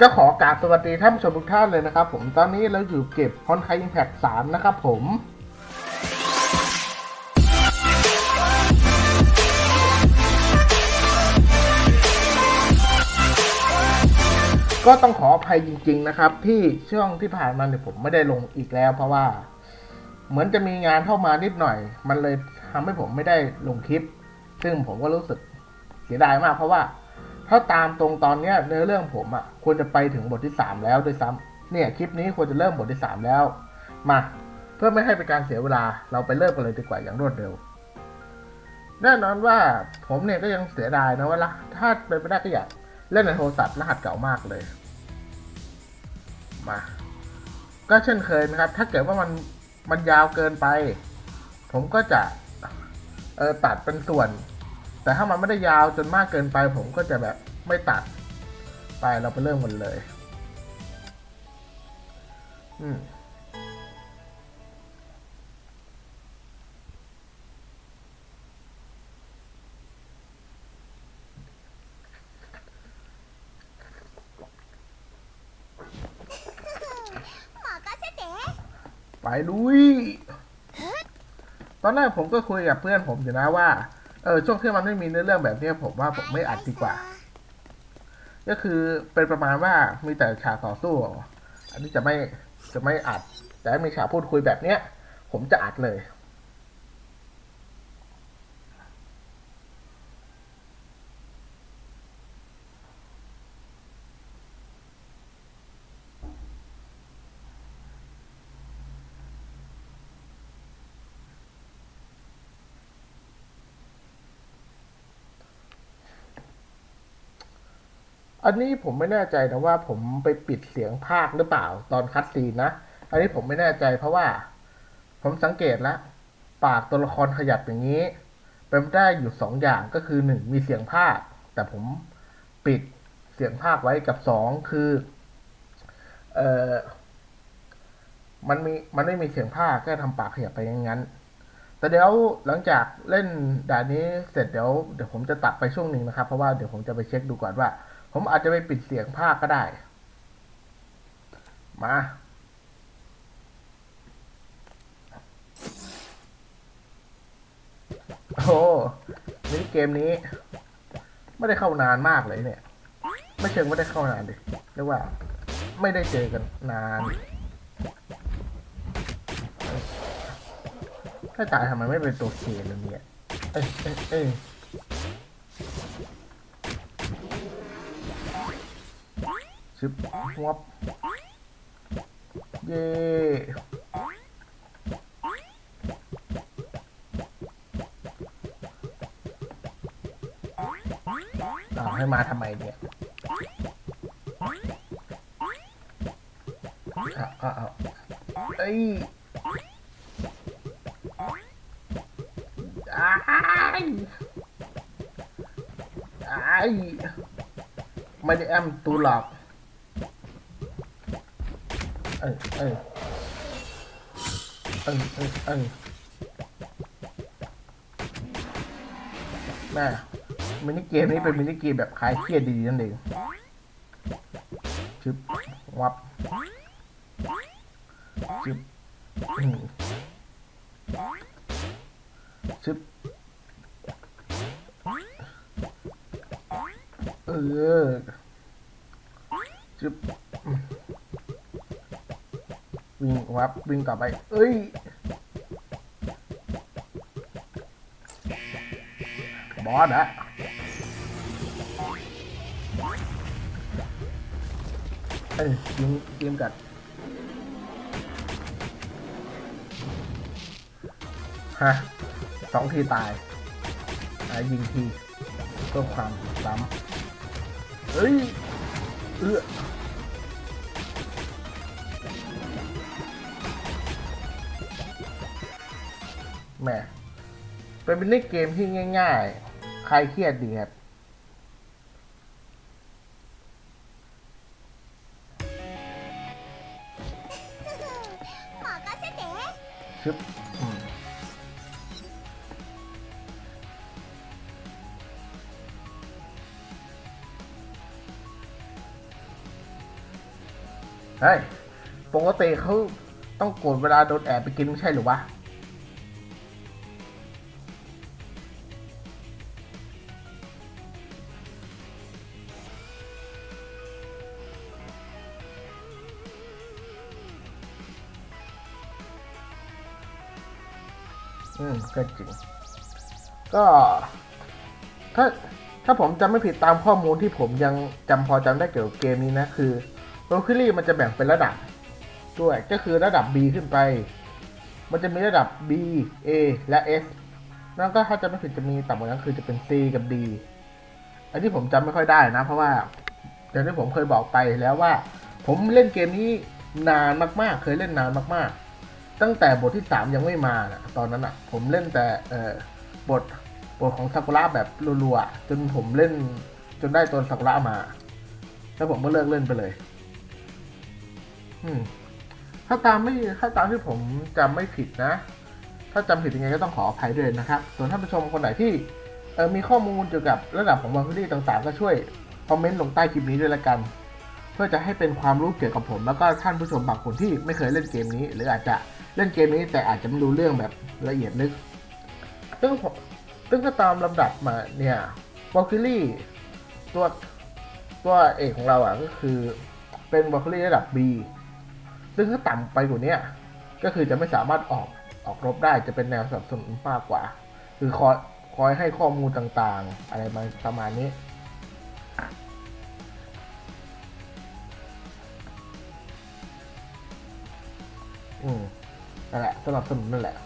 ก็ขอกราบสวัสดีท่านผู้ชมทุกท่านเลยนะครับผมตอนนี้เราอยู่เก็บฮอนไคอิมแพคสามนะครับผมก็ต้องขออภัยจริง ๆ นะครับ ที่ช่วงที่ผ่านมาเนี่ยผมไม่ได้ลงอีกแล้ว เพราะว่า เหมือนจะมีงานเข้ามานิดหน่อย มันเลยทำให้ผมไม่ได้ลงคลิป ซึ่งผมก็รู้สึกเสียดายมากเพราะว่า ถ้าตามตรงตอนเนี้ยเนื้อเรื่องผมอะ่ะควรจะไปถึงบทที่สามแล้วด้วยซ้ำเนี่ยคลิปนี้ควรจะเริ่มบทที่สามแล้ว มา เพื่อไม่ให้เป็นการเสียเวลาเราไปเริ่มกันเลยดีกว่าอย่างรวดเร็ว แน่นอนว่าผมเนี่ยก็ยังเสียดายนะว่าละถ้าเป็นไปได้ก็อยากเล่นในโทรศัพท์รหัสเก่ามากเลย มา ก็เช่นเคยนะครับ ถ้าเกิดว่ามันมันยาวเกินไป ผมก็จะเออตัดเป็นส่วน แต่ถ้ามันไม่ได้ยาวจนมากเกินไปผมก็จะแบบไม่ตัด ไปเราไปเริ่มกันเลย อืมไปลุย ตอนแรกผมก็คุยกับเพื่อนผมอยู่นะว่า เออช่วงที่มันไม่มีเนื้อเรื่องแบบนี้ผมว่าผมไม่อัดดีกว่า ก็คือเป็นประมาณว่ามีแต่ฉากต่อสู้ อันนี้จะไม่จะไม่อัด แต่มีฉากพูดคุยแบบเนี้ย ผมจะอัดเลย อันนี้ผมไม่แน่ใจนะว่าผมไปปิดเสียงภาคหรือเปล่าตอนคัดซีนนะ อันนี้ผมไม่แน่ใจเพราะว่า ผมสังเกตแล้วปากตัวละครขยับอย่างนี้ เป็นได้อยู่สองอย่างก็คือหนึ่งมีเสียงภาค แต่ผมปิดเสียงภาคไว้กับสองคือเออมันมีมันไม่มีเสียงภาคก็ทำปากขยับไปอย่างนั้น แต่เดี๋ยวหลังจากเล่นด่านนี้เสร็จเดี๋ยวเดี๋ยวผมจะตัดไปช่วงหนึ่งนะครับ เพราะว่าเดี๋ยวผมจะไปเช็คดูก่อนว่า ผมอาจจะไปปิดเสียงภาคก็ได้ มา โอ้มินิเกมนี้ ไม่ได้เข้านานมากเลยเนี่ย ไม่เชิงไม่ได้เข้านานดิเรียกว่า ไม่ได้เจอกันนานถ้าตายทำไมไม่เป็นตัวเคเลยเนี่ย เอ้ยเอ้ย ชึบวับเย่อ้าวให้มาทำไมเนี่ยอ้าวอ้าวอ้าเอ้ยอ้ายอ้ายไม่ได้แอมตูหลอก เออเออเออเออเออแม่มินิเกมนี้เป็นมินิเกมแบบคลายเครียดดีๆนั่นเองชึบวับชึบอืมชึบเออชึบ วิ่งวับวิ่งต่อไป เอ้ยบอสอะเอ้ยยิงยิงกัดฮะสองทีตายอะยิงทีเพื่อความซ้ำเฮ้ย เอื้อ แม่เป็นเล่นเกมที่ง่าย ๆ ใครเครียดดีครับชึบเฮ้ยปกติเขาต้องโกรธเวลาโดนแอบไปกินไม่ใช่หรือวะ ก็จริง ก็ถ้าถ้าผมจำไม่ผิดตามข้อมูลที่ผมยังจำพอจำได้เกี่ยวกับเกมนี้นะ คือโรคิลี่มันจะแบ่งเป็นระดับด้วยก็คือระดับ B ขึ้นไป มันจะมีระดับ B A และ S แล้วก็ถ้าจะไม่ผิดจะมีต่ำกว่านั้นคือจะเป็น C กับ D อันที่ผมจำไม่ค่อยได้นะ เพราะว่าอย่างที่ผมเคยบอกไปแล้วว่า ผมเล่นเกมนี้นานมากๆ เคยเล่นนานมากๆ ตั้งแต่บทที่สามยังไม่มานะตอนนั้นอะ ผมเล่นแต่เออบทบทของซากุระแบบรัวๆจนผมเล่นจนได้ตัวซากุระมา แล้วผมก็เลิกเล่นไปเลย อืม ถ้าตามไม่ถ้าตามที่ผมจำไม่ผิดนะ ถ้าจำผิดยังไงก็ต้องขออภัยด้วยนะครับ ส่วนท่านผู้ชมคนไหนที่เออมีข้อมูลเกี่ยวกับระดับของวาคิลี่ต่างๆ ก็ช่วยคอมเมนต์ลงใต้คลิปนี้ด้วยละกัน เพื่อจะให้เป็นความรู้เกี่ยวกับผม แล้วก็ท่านผู้ชมบางคนที่ไม่เคยเล่นเกมนี้ หรืออาจจะ เล่นเกมนี้แต่อาจจะไม่รู้เรื่องแบบละเอียดลึก ซึ่งซึ่งถ้าตามลำดับมาเนี่ยวาคิลี่ตัวตัวเอกของเราอะก็คือเป็นวาคิลี่ระดับ B ซึ่งถ้าต่ำไปกว่านี้ก็คือจะไม่สามารถออกออกรบได้จะเป็นแนวสับสนุนมากกว่า คือคอยคอยให้ข้อมูลต่างๆ อะไรมาประมาณนี้ อืม นั่นแหละสนับสนุนนั่นแหละ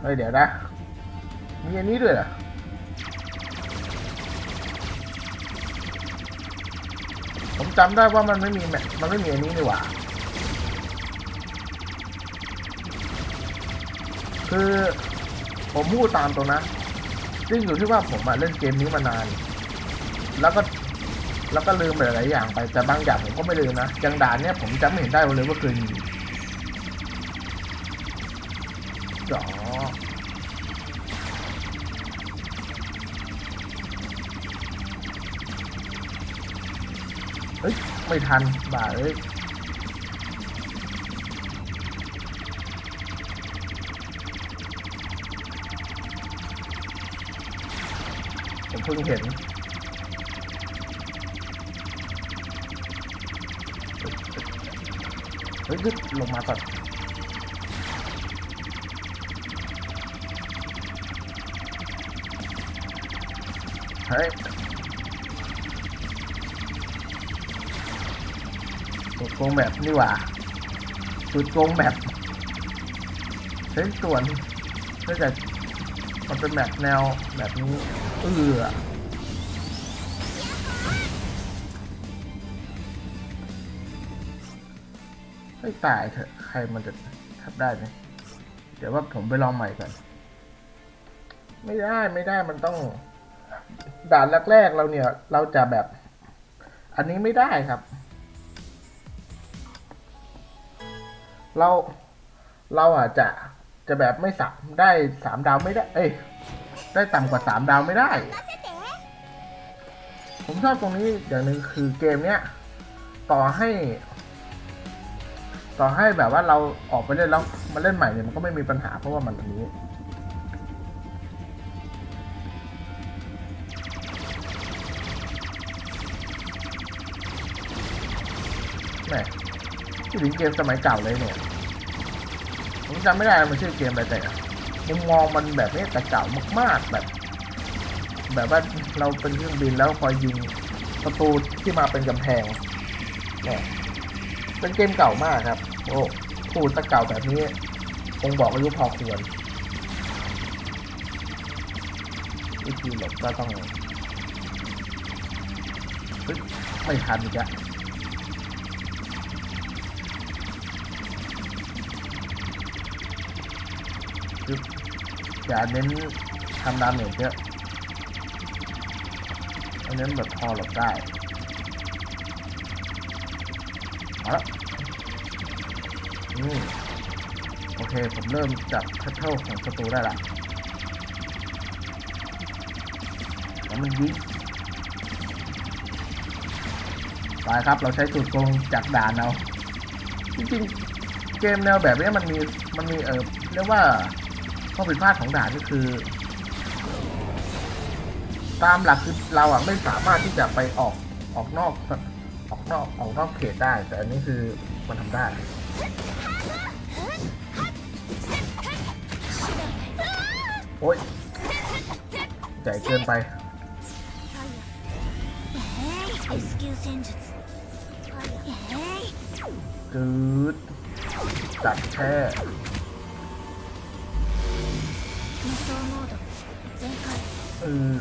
เฮ้ยเดี๋ยวนะ มีอันนี้ด้วยเหรอผมจำได้ว่ามันไม่มีแมมันไม่มีอันนี้นี่หว่า คือ ผมพูดตามตรงนะซึ่งอยู่ที่ว่าผมอะเล่นเกมนี้มานาน แล้วก็แล้วก็ลืมหลายๆอย่างไปแต่บางอย่างผมก็ไม่ลืมนะอย่างด่านเนี้ยผมจำไม่เห็นได้เลยว่าเคยมีจ๋อเฮ้ย ไม่ทันบ่าเอ้ย เพิ่งเห็นเฮ้ยลงมาก่อนเฮ้ยจุดโกงแบบนี่หว่าจุดโกงแบบเฮ้ยส่วนถ้าจะมันเป็นแบบแนวแบบนี้ เออให้ตายเถอะ ใครมันจะทับได้ไหมเดี๋ยวว่าผมไปลองใหม่ก่อน ไม่ได้ไม่ได้มันต้อง ด่านแรกๆเราเนี่ย เราจะแบบ อันนี้ไม่ได้ครับ เราเราอาจจะจะแบบไม่สับได้สามดาวไม่ได้ เอ้ย ได้ต่ำกว่าสามดาวไม่ได้ ผมชอบตรงนี้อย่างหนึ่งคือเกมเนี้ย ต่อให้ ต่อให้แบบว่าเราออกไปเล่นแล้วมาเล่นใหม่เนี่ยมันก็ไม่มีปัญหาเพราะว่ามันอันนี้แหมที่ถึงเกมสมัยเก่าเลยเนี่ย ผมจำไม่ได้มันชื่อเกมอะไรแต่ มุมมองมันแบบนี้แต่เก่ามากๆแบบ แบบว่าเราเป็นเครื่องบินแล้วคอยยิงประตูที่มาเป็นกำแพงเนี่ยเป็นเกมเก่ามากครับ โอ้พูดตะเก่าแบบนี้คงบอกอายุพอควรวิธีหลบก็ต้องไม่ทันอีกอะคื อย่าเน้นทำดาเมจเยอะเอาเน้นแบบพอหลบได้เอาละอืมโอเค ผมเริ่มจับแพทเทิลของศัตรูได้ละแล้วมันยิงไปครับ เราใช้สูตรโกงจากด่านเอา จริงๆ เกมแนวแบบนี้มันมี มันมีเออเรียกว่า ข้อผิดพลาดของด่านก็คือ ตามหลักคือเราอะไม่สามารถที่จะไปออกออกนอกออกนอกออกนอกเขตได้ แต่อันนี้คือมันทำได้โอ้ยใจเกินไปจืดจัดแค่ เออ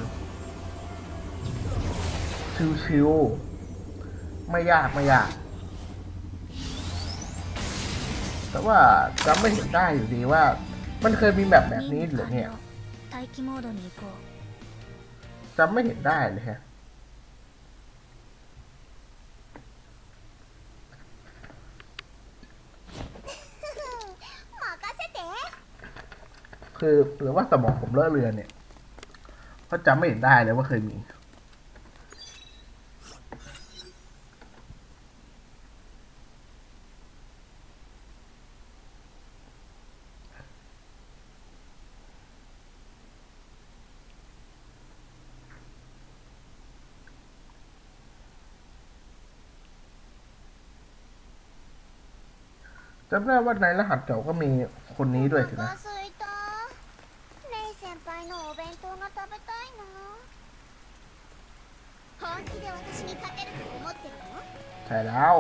ชิวๆไม่ยากไม่ยาก แต่ว่าจำไม่เห็นได้อยู่ดีว่า มันเคยมีแบบแบบนี้หรือเนี่ยจำไม่เห็นได้เลยฮะ คือหรือว่าสมองผมเลอะเรือนเนี่ยก็จำไม่เห็นได้เลยว่าเคยมี จำได้ว่าในรหัสเก่าก็มีคนนี้ด้วยใช่ไหม ใช่แล้ว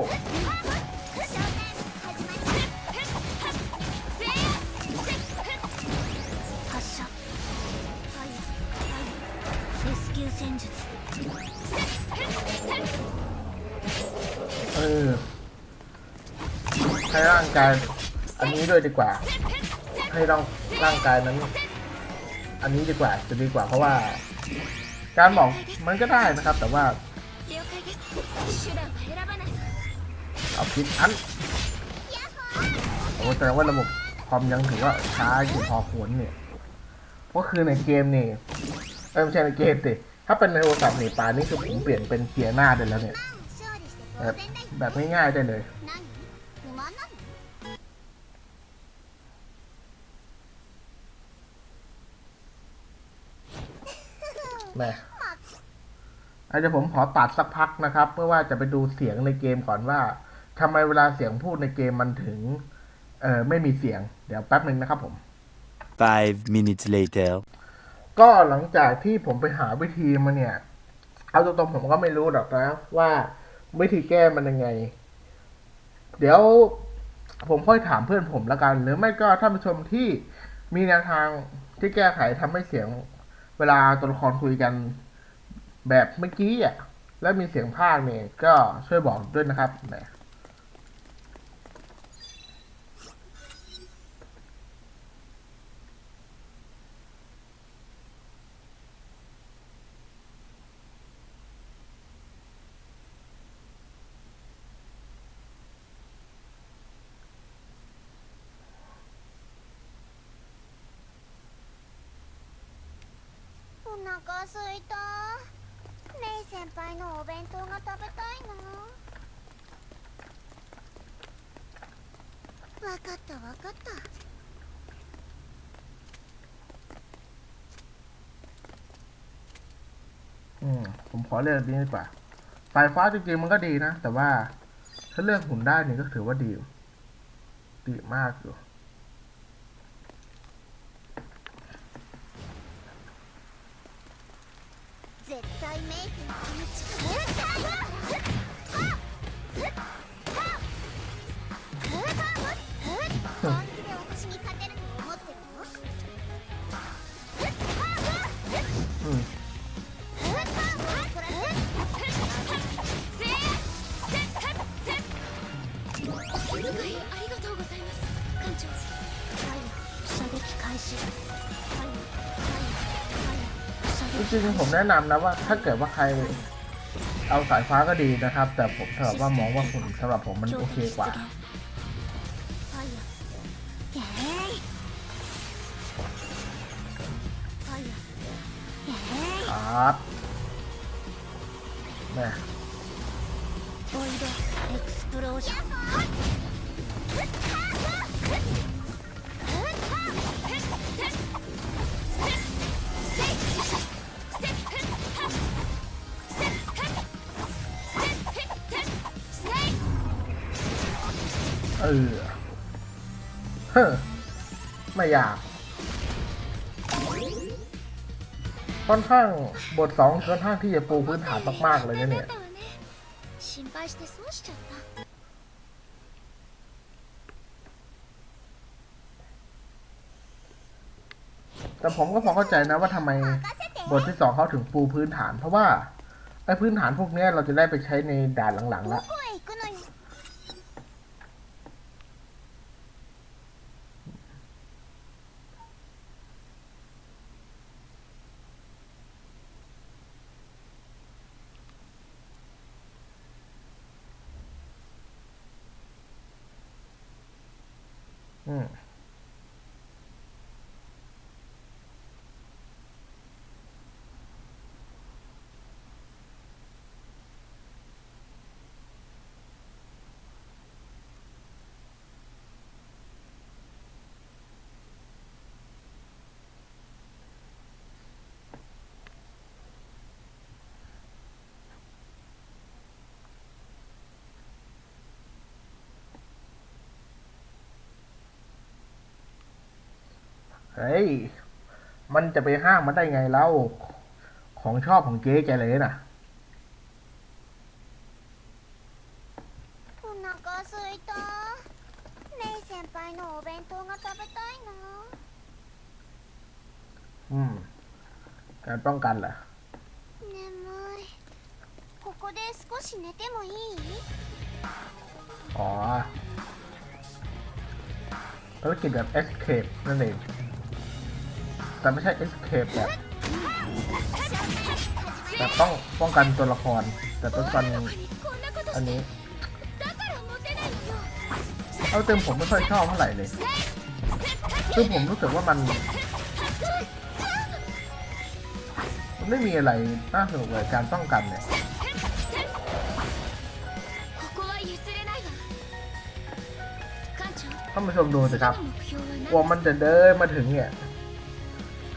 ให้ร่างกายอันนี้ด้วยดีกว่า ให้ร่างร่างกายนั้น อันนี้ดีกว่าจะดีกว่าเพราะว่า การหมองมันก็ได้นะครับ แต่ว่า เอาพิษอันโอ้แต่ว่าระบบความยังถือว่าช้าอยู่พอควรเนี่ยก็คือในเกมนี่เออไม่ใช่ในเกมสิถ้าเป็นในโอซับท์นี่ป่านนี้คือผมเปลี่ยนเป็นเกียร์หน้าได้แล้วเนี่ยแบบแบบง่ายๆได้เลยแม่อาจจะผมขอตัดสักพักนะครับ เพื่อว่าจะไปดูเสียงในเกมก่อนว่า ทำไมเวลาเสียงพูดในเกมมันถึง เอ่อไม่มีเสียง เดี๋ยวแป๊บหนึ่งนะครับผม Five minutes later. ก็หลังจากที่ผมไปหาวิธีมาเนี่ย เอาตรงๆผมก็ไม่รู้หรอกนะว่าวิธีแก้มันยังไง เดี๋ยวผมค่อยถามเพื่อนผมละกัน หรือไม่ก็ท่านผู้ชมที่มีแนวทางที่แก้ไขทำให้เสียงเวลาตัวละครคุยกันแบบเมื่อกี้อะ แล้วมีเสียงภาคเนี่ยก็ช่วยบอกด้วยนะครับแห ผมขอเลือกนี้ดีกว่า สายฟ้าจริงๆมันก็ดีนะ แต่ว่าถ้าเลือกหุ่นได้นี่ก็ถือว่าดี ดีมากอยู่ ผมแนะนำนะว่าถ้าเกิดว่าใครเอาสายฟ้าก็ดีนะครับ แต่ผมถือว่ามองว่าผมสำหรับผมมันโอเคกว่า ครับแม่ เออเฮ้ไม่อยาก ค่อนข้างบทสองค่อนข้างที่จะปูพื้นฐานมากๆเลยนะเนี่ยแต่ผมก็พอเข้าใจนะว่าทำไมบทที่สองเขาถึงปูพื้นฐาน เพราะว่าไอ้พื้นฐานพวกนี้เราจะได้ไปใช้ในด่านหลังๆละ เฮ้ย มันจะไปห้ามมันได้ไงเล่า ของชอบของเจ๊แกเลยน่ะ お腹すいたメイ先輩のお弁当が食べたいな อืม การป้องกันเหรอ 眠いここで少し寝てもいい อ๋อภารกิจแบบ escape นั่นเอง แต่ไม่ใช่ escape แบบแต่ต้องป้องกันตัวละคร แต่ต้องกันอันนี้ เอาเต็มผมไม่ค่อยชอบเท่าไหร่เลย ซึ่งผมรู้สึกว่ามัน มันไม่มีอะไรน่าสนุกเลยการป้องกันเนี่ยท่านผู้ชมดูสิครับกลัวมันจะเดินมาถึงเนี่ย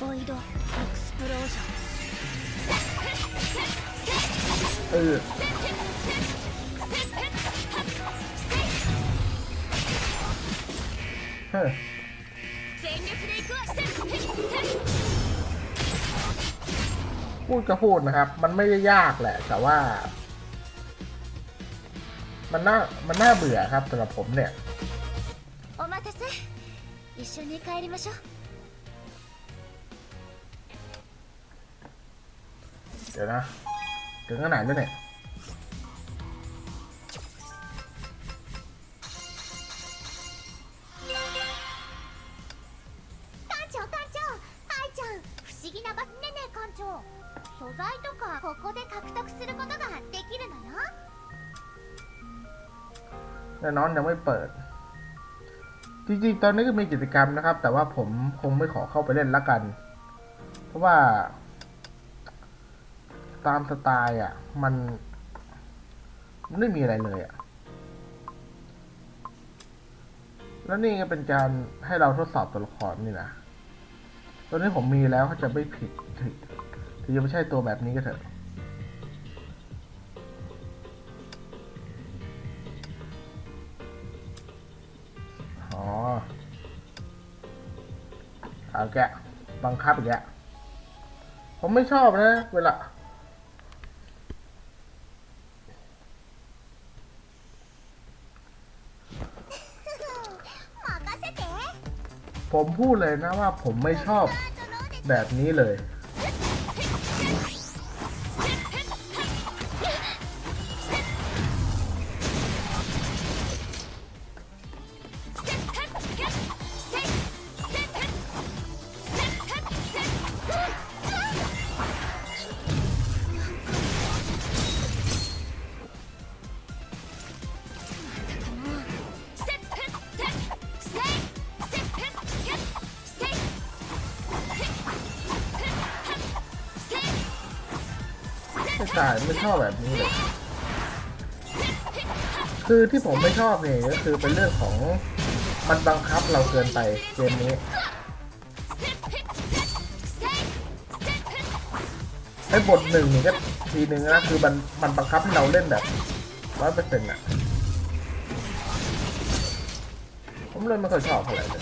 ボイドエクスプロージョン เออเฮ้ย 全力で行くわ พูดก็พูดนะครับ มันไม่ได้ยากแหละ แต่ว่า มันน่า มันน่าเบื่อครับสำหรับผมเนี่ย お待たせ一緒に帰りましょう เดี๋ยวนะ ถึงขนาดนี้นเนี่ยแต่น้องยังไม่เปิด จริงๆ ตอนนี้ก็มีกิจกรรมนะครับ แต่ว่าผมคงไม่ขอเข้าไปเล่นละกัน เพราะว่า ตามสไตล์อะ มันไม่มีอะไรเลยอะ แล้วนี่ก็เป็นการให้เราทดสอบตัวละครนี่นะตอนนี้ผมมีแล้วเขาจะไม่ผิดถึงจะไม่ใช่ตัวแบบนี้ก็เถอะอ๋อเอาแกบังคับอีกแล้วผมไม่ชอบนะ เวลา ผมพูดเลยนะว่าผมไม่ชอบแบบนี้เลย ไม่ใช่ไม่ชอบแบบนี้เลยคือที่ผมไม่ชอบเนี่ยก็คือเป็นเรื่องของมันบังคับเราเกินไปเกมนี้ไอ้บทหนึ่งนี่ก็ทีหนึ่งนะคือมันมันบังคับให้เราเล่นแบบร้อยเปอร์เซ็นต์อะผมเลยไม่ค่อยชอบเท่าไหร่เลย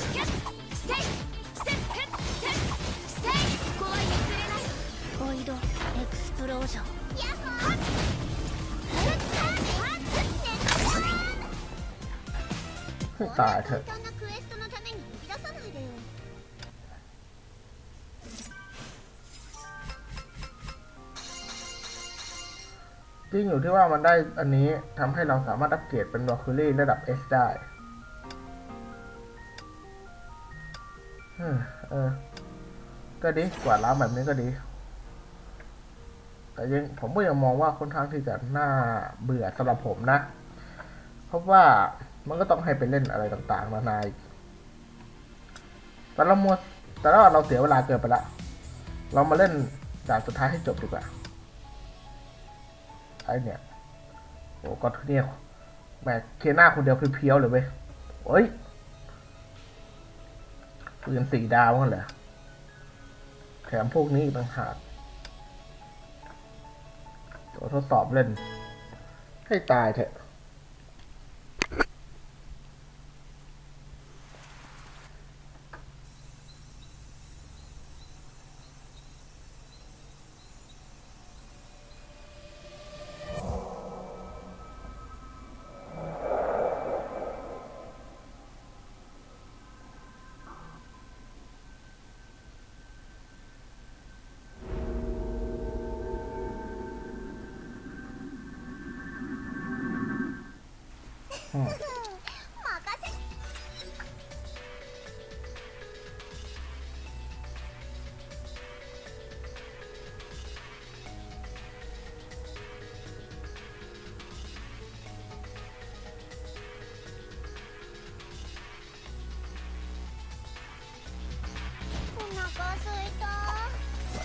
ตายเถอะจริงอยู่ที่ว่ามันได้อันนี้ทำให้เราสามารถอัปเกรดเป็นวอลคิลี่ระดับ S ได้เออ ก็ดีกว่าล้างแบบนี้ก็ดี แต่ยังผมก็ยังมองว่าค่อนข้างที่จะน่าเบื่อสำหรับผมนะ เพราะว่า มันก็ต้องให้ไปเล่นอะไรต่างๆ มานายแต่เรามัวแต่ว่าเราเสียเวลาเกินไปละ เรามาเล่นด่านสุดท้ายให้จบดีกว่าไอเนี่ยโอ้ก็เนี่ยแหมเคน่าคนเดียวเพียวๆเลยเว้ยโอ้ยปืนสี่ดาวกันเหรอแถมพวกนี้ต่างหากตัวทดสอบเล่น ให้ตายเถอะ おなか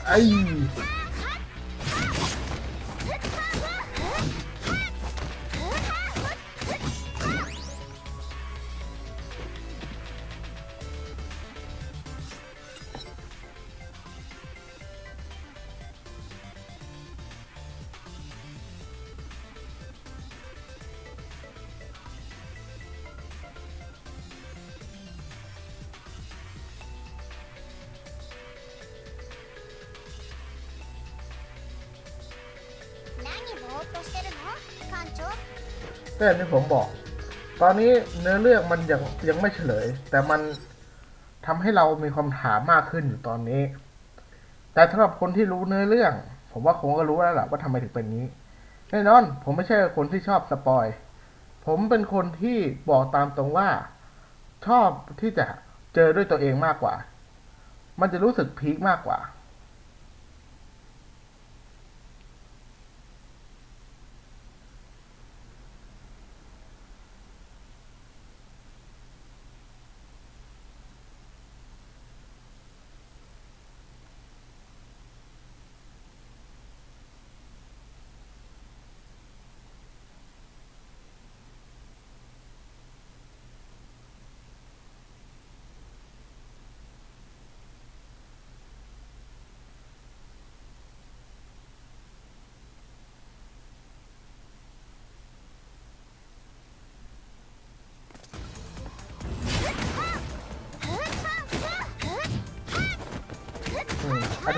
はい。 ก็อย่างที่ผมบอก ตอนนี้เนื้อเรื่องมันยังยังไม่เฉลย แต่มันทำให้เรามีความถามมากขึ้นอยู่ตอนนี้ แต่สำหรับคนที่รู้เนื้อเรื่อง ผมว่าคงก็รู้แล้วแหละว่าทำไมถึงเป็นนี้ แน่นอน ผมไม่ใช่คนที่ชอบสปอย ผมเป็นคนที่บอกตามตรงว่า ชอบที่จะเจอด้วยตัวเองมากกว่า มันจะรู้สึกพีคมากกว่า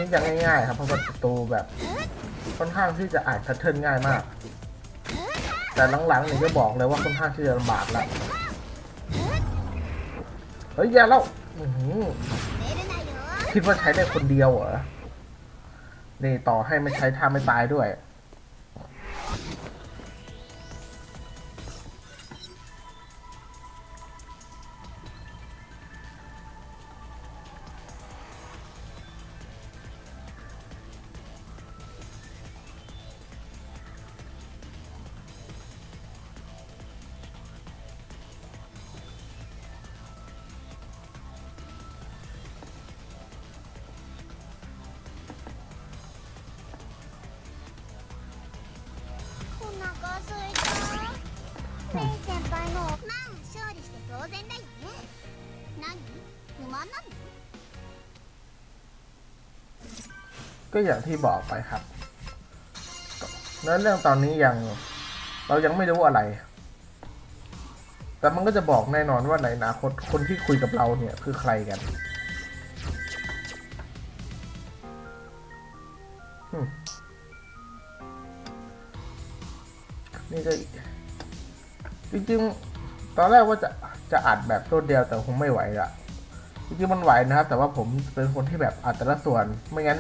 นี้จะงง่ายๆครับเพราะว่าประตูแบบค่อนข้างที่จะอาจทัดเทินง่ายมาก แต่หลังๆนี่ก็บอกเลยว่าค่อนข้างที่จะลำบากแล้วเฮ้ยอย่าเล่าคิดว่าใช้ได้คนเดียวเหรอนี่ต่อให้ไม่ใช้ท่าไม่ตายด้วย ก็อย่างที่บอกไปครับแล้วเรื่องตอนนี้ยังเรายังไม่รู้อะไร แต่มันก็จะบอกแน่นอนว่าในอนาคตคนที่คุยกับเราเนี่ยคือใครกัน จริงๆ ตอนแรกว่าจะจะอัดแบบต้นเดียวแต่คงไม่ไหวละจริงๆมันไหวนะครับ แต่ว่าผมเป็นคนที่แบบอัดแต่ละส่วน ไม่งั้น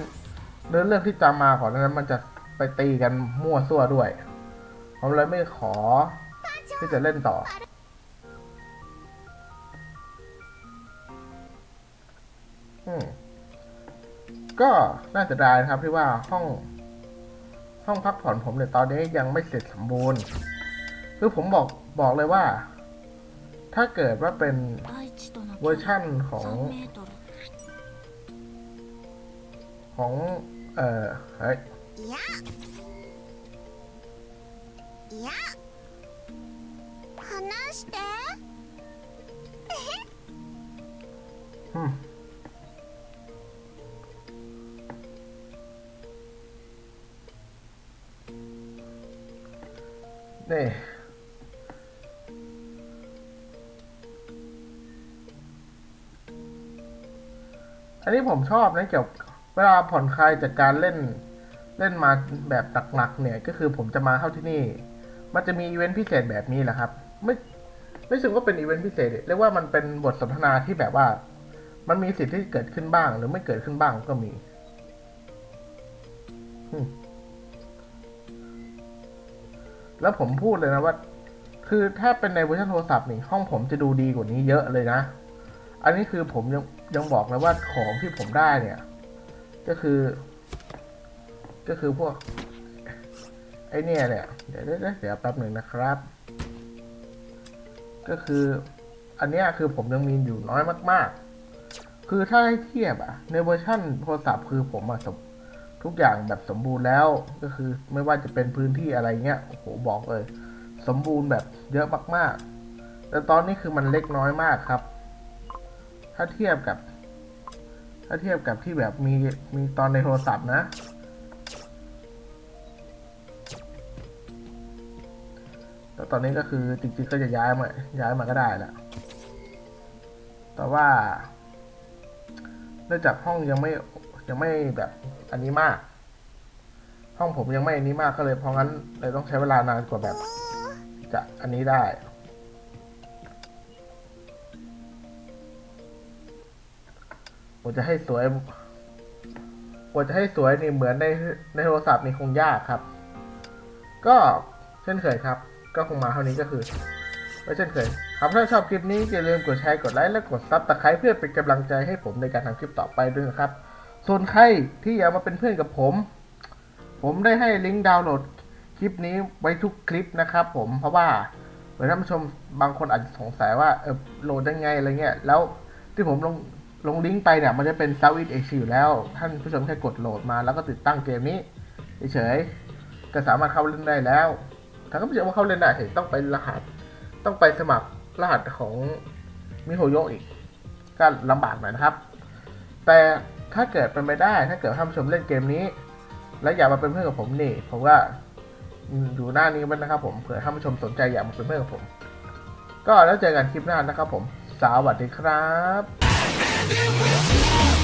เนื้อเรื่องที่จำมาก่อนนั้นมันจะไปตีกันมั่วซั่วด้วย ผมเลยไม่ขอที่จะเล่นต่อก็น่าจะได้นะครับที่ว่าห้อง ห้องพักผ่อนผมเนี่ยตอนนี้ยังไม่เสร็จสมบูรณ์ คือผมบอก บอกเลยว่า ถ้าเกิดว่าเป็นเวอร์ชั่นของของเออเฮ้ยนี่ อันนี้ผมชอบนะเกี่ยวเวลาผ่อนคลายจากการเล่นเล่นมาแบบหนักๆเนี่ยก็คือผมจะมาเข้าที่นี่ มันจะมีอีเวนต์พิเศษแบบนี้แหละครับ ไม่ไม่รู้สึกว่าเป็นอีเวนต์พิเศษเรียกว่ามันเป็นบทสนทนาที่แบบว่า มันมีสิทธิ์ที่เกิดขึ้นบ้าง หรือไม่เกิดขึ้นบ้างก็มีมแล้วผมพูดเลยนะว่า คือถ้าเป็นในเวอร์ชันโทรศัพท์นี่ห้องผมจะดูดีกว่านี้เยอะเลยนะ อันนี้คือผมยังยังบอกเลยว่าของที่ผมได้เนี่ย ก็คือ ก็คือพวก ไอเนี่ยเนี่ยเดี๋ยวเดี๋ยวเดี๋ยวแป๊บหนึ่งนะครับ ก็คือ อันเนี้ยคือผมยังมีอยู่น้อยมาก ๆ คือถ้าให้เทียบอะในเวอร์ชั่นโทรศัพท์คือผมอะสมทุกอย่างแบบสมบูรณ์แล้วก็คือไม่ว่าจะเป็นพื้นที่อะไรเงี้ยโอ้โหบอกเลย สมบูรณ์แบบเยอะมากๆ แต่ตอนนี้คือมันเล็กน้อยมากครับ ถ้าเทียบกับ ถ้าเทียบกับที่แบบมีมีตอนในโทรศัพท์นะ แล้วตอนนี้ก็คือจริงๆก็จะย้ายมา ย้ายมาก็ได้แหละแต่ว่าเนื่องจากห้องยังไม่ยังไม่แบบอันนี้มาก ห้องผมยังไม่อันนี้มากก็เลยเพราะงั้นเลยต้องใช้เวลานานกว่าแบบ จะอันนี้ได้ ผมจะให้สวยผมจะให้สวยนี่เหมือนในในโทรศัพท์นี่คงยากครับ ก็เช่นเคยครับ ก็คงมาเท่านี้ก็คือไม่เช่นเคยครับถ้าชอบคลิปนี้อย่าลืมกดแชร์กดไลค์และกดซับตะไคร้เพื่อเป็นกำลังใจให้ผมในการทำคลิปต่อไปด้วยนะครับ ส่วนใครที่อยากมาเป็นเพื่อนกับผม ผมได้ให้ลิงก์ดาวน์โหลดคลิปนี้ไว้ทุกคลิปนะครับ ผมเพราะว่าเผื่อท่านผู้ชมบางคนอาจจะสงสัยว่าเออโหลดยังไงอะไรเงี้ยแล้วที่ผมลง ลงลิงก์ไปเนี่ยมันจะเป็น Southeast Asia อยู่แล้ว ท่านผู้ชมแค่กดโหลดมาแล้วก็ติดตั้งเกมนี้เฉยๆก็สามารถเข้าเล่นได้แล้วถ้าท่านผู้ชมว่าเข้าเล่นได้เห็นต้องไปรหัส ต้องไปสมัครรหัสของมิโฮโยอีก ก็ลำบากหน่อยนะครับ แต่ถ้าเกิดเป็นไปได้ถ้าเกิดท่านผู้ชมเล่นเกมนี้ และอยากมาเป็นเพื่อนกับผมนี่ผมว่าอืมดูหน้านี้ไว้นะครับ ผมเผื่อท่านผู้ชมสนใจอยากมาเป็นเพื่อนกับผม ก็แล้วเจอกันคลิปหน้านะครับ ผมสวัสดีครับ We'll